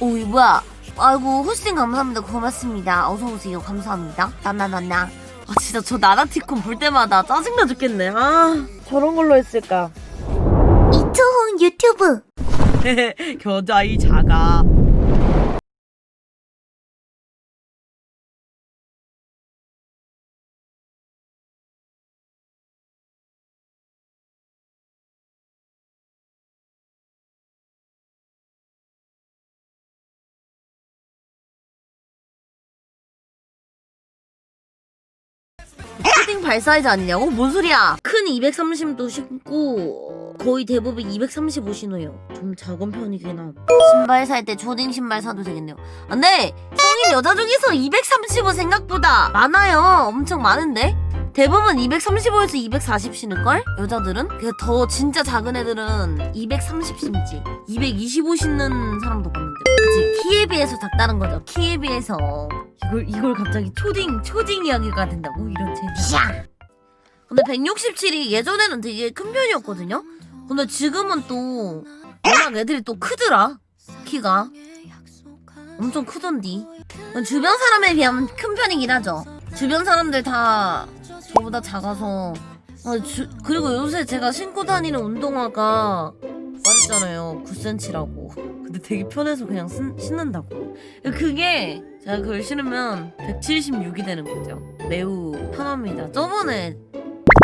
오, 이 뭐야? 아이고, 호스팅 감사합니다. 고맙습니다. 어서오세요. 감사합니다. 나나나나. 아, 진짜 저 나나티콘 볼 때마다 짜증나 죽겠네. 아, 저런 걸로 했을까. 이초훈 유튜브. 겨자이 작아. 초딩 발 사이즈 아니냐고? 뭔 소리야? 큰 230도 신고 거의 대부분 235 신어요. 좀 작은 편이긴 함. 신발 살때 초딩 신발 사도 되겠네요. 아, 근데 성인 여자 중에서 235 생각보다 많아요. 엄청 많은데? 대부분 235에서 240 신을걸? 여자들은? 그더 진짜 작은 애들은 230 신지 225 신는 사람도 봤는데 그치 키에 비해서 작다는 거죠. 키에 비해서. 이걸 이걸 갑자기 초딩 초딩 이야기가 된다고? 이런 제 근데 167이 예전에는 되게 큰 편이었거든요? 근데 지금은 또 워낙 애들이 또 크더라 키가. 엄청 크던디. 주변 사람에 비하면 큰 편이긴 하죠. 주변 사람들 다 저보다 작아서. 아, 주- 그리고 요새 제가 신고 다니는 운동화가 말했잖아요. 9cm라고 근데 되게 편해서 그냥 쓴- 신는다고. 그게 제가 그걸 신으면 176이 되는 거죠. 매우 편합니다. 저번에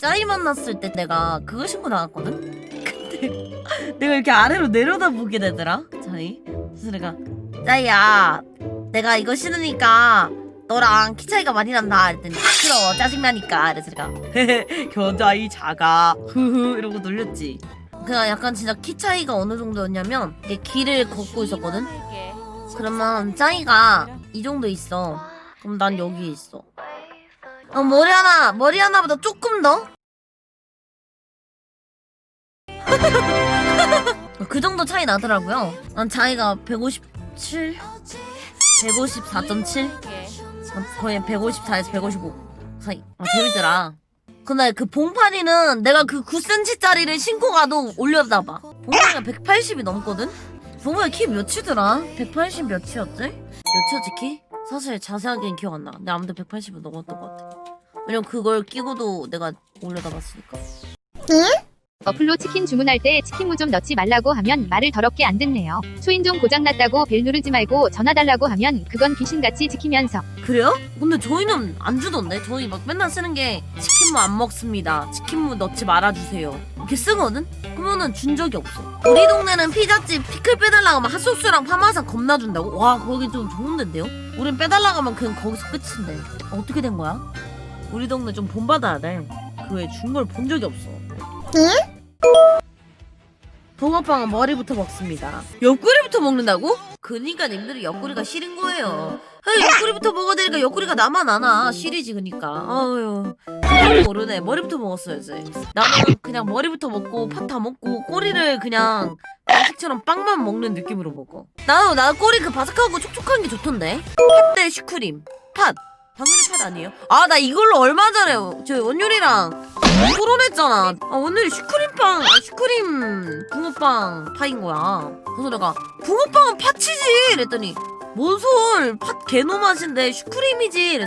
짜이 만났을 때 내가 그거 신고 나갔거든? 근데 내가 이렇게 아래로 내려다보게 되더라 짜이. 그래서 내가 짜이야 내가 이거 신으니까 너랑 키 차이가 많이 난다. 했더니 시끄러워 짜증나니까. 그래서 내가 겨자이 작아. 흐흐. 이러고 놀렸지. 그냥 약간 진짜 키 차이가 어느 정도였냐면 이게 길을 걷고 있었거든? 그러면 짜이가 이 정도 있어. 그럼 난 여기 있어. 어, 머리 하나 머리 하나보다 조금 더? 그 정도 차이 나더라고요. 난 차이가 157 154.7 거의 154에서 155 사이. 아 재밌더라 근데 그 봉파리는 내가 그 9cm짜리를 신고 가도 올려다봐 봉파리가 180이 넘거든? 봉파리 키 몇이더라? 180 몇이었지? 몇이었지 키? 사실 자세하게는 기억 안 나. 근데 아무튼 180은 넘었던 것 같아. 왜냐면 그걸 끼고도 내가 올려다 봤으니까. 어플로 치킨 주문할 때 치킨 무 좀 넣지 말라고 하면 말을 더럽게 안 듣네요. 초인종 고장났다고 벨 누르지 말고 전화 달라고 하면 그건 귀신같이 지키면서 그래요? 근데 저희는 안 주던데? 저희 막 맨날 쓰는 게 치킨무 안 먹습니다. 치킨무 넣지 말아주세요. 이렇게 쓰거든? 그러면은 준 적이 없어. 우리 동네는 피자집 피클 빼달라고 하면 핫소스랑 파마산 겁나 준다고? 와 거기 좀 좋은데요? 우린 빼달라고 하면 그냥 거기서 끝인데. 어떻게 된 거야? 우리 동네 좀 본받아야 돼. 그 외에 준 걸 본 적이 없어. 붕어빵은 머리부터 먹습니다. 옆구리부터 먹는다고? 그니까 님들이 옆구리가 싫은 거예요. 아니, 옆구리부터 먹어야 되니까 옆구리가 나만 안 와. 시리지 그니까. 아유. 그걸 모르네. 머리부터 먹었어야지. 나는 그냥 머리부터 먹고 팥 다 먹고 꼬리를 그냥 간식처럼 빵만 먹는 느낌으로 먹어. 나도 나 꼬리 그 바삭하고 촉촉한 게 좋던데. 팥대 슈크림. 팥. 당연히 팥 아니에요? 아 나 이걸로 얼마 전에 저희 원율이랑 토론했잖아. 아 원율이 슈크림빵, 아 슈크림 붕어빵 파인 거야. 그래서 내가 붕어빵은 팥이지! 이랬더니 뭔 소리 팥 개노 맛인데 슈크림이지!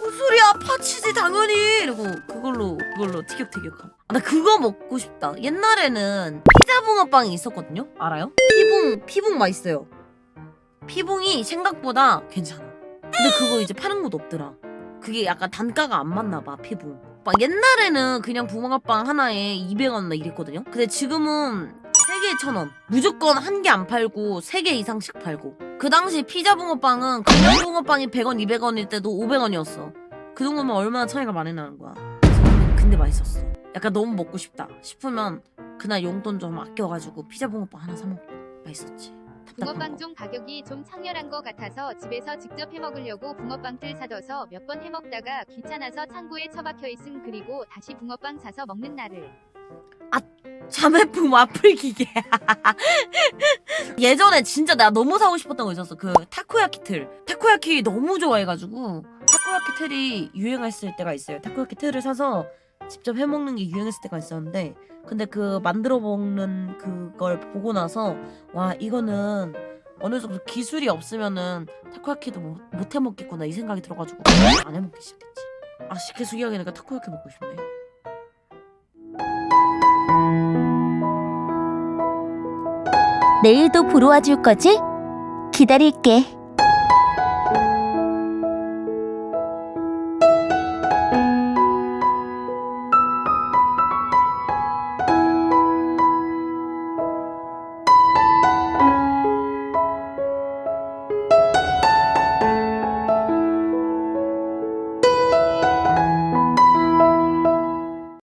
뭔 소리야! 팥이지 당연히! 이러고 그걸로 그걸로 티격태격함. 아, 나 그거 먹고 싶다. 옛날에는 피자 붕어빵이 있었거든요? 알아요? 피붕 피붕 맛있어요. 피붕이 생각보다 괜찮아 근데 그거 이제 파는 곳 없더라. 그게 약간 단가가 안 맞나 봐 피붕 막 옛날에는 그냥 붕어빵 하나에 200원 막 이랬거든요? 근데 지금은 3개에 1000원. 무조건 한 개 안 팔고 3개 이상씩 팔고. 그 당시 피자 붕어빵은 그냥 붕어빵이 100원 200원일 때도 500원이었어. 그 정도면 얼마나 차이가 많이 나는 거야. 근데 맛있었어. 약간 너무 먹고 싶다 싶으면 그날 용돈 좀 아껴가지고 피자 붕어빵 하나 사 먹고. 맛있었지 붕어빵 거. 좀 가격이 좀 창렬한 것 같아서 집에서 직접 해먹으려고 붕어빵들 사둬서 몇 번 해먹다가 귀찮아서 창고에 처박혀 있음 그리고 다시 붕어빵 사서 먹는 날을 자매품 와플 기계. 예전에 진짜 내가 너무 사고 싶었던 거 있었어. 그 타코야키 틀. 타코야키 너무 좋아해가지고 타코야키 틀이 유행했을 때가 있어요. 타코야키 틀을 사서 직접 해 먹는 게 유행했을 때가 있었는데 근데 그 만들어 먹는 그걸 보고 나서 와 이거는 어느 정도 기술이 없으면은 타코야키도 못, 못 해 먹겠구나 이 생각이 들어가지고 안 해 먹기 시작했지 아 계속 이야기하니까 타코야키 먹고 싶네 내일도 보러 와줄 거지? 기다릴게.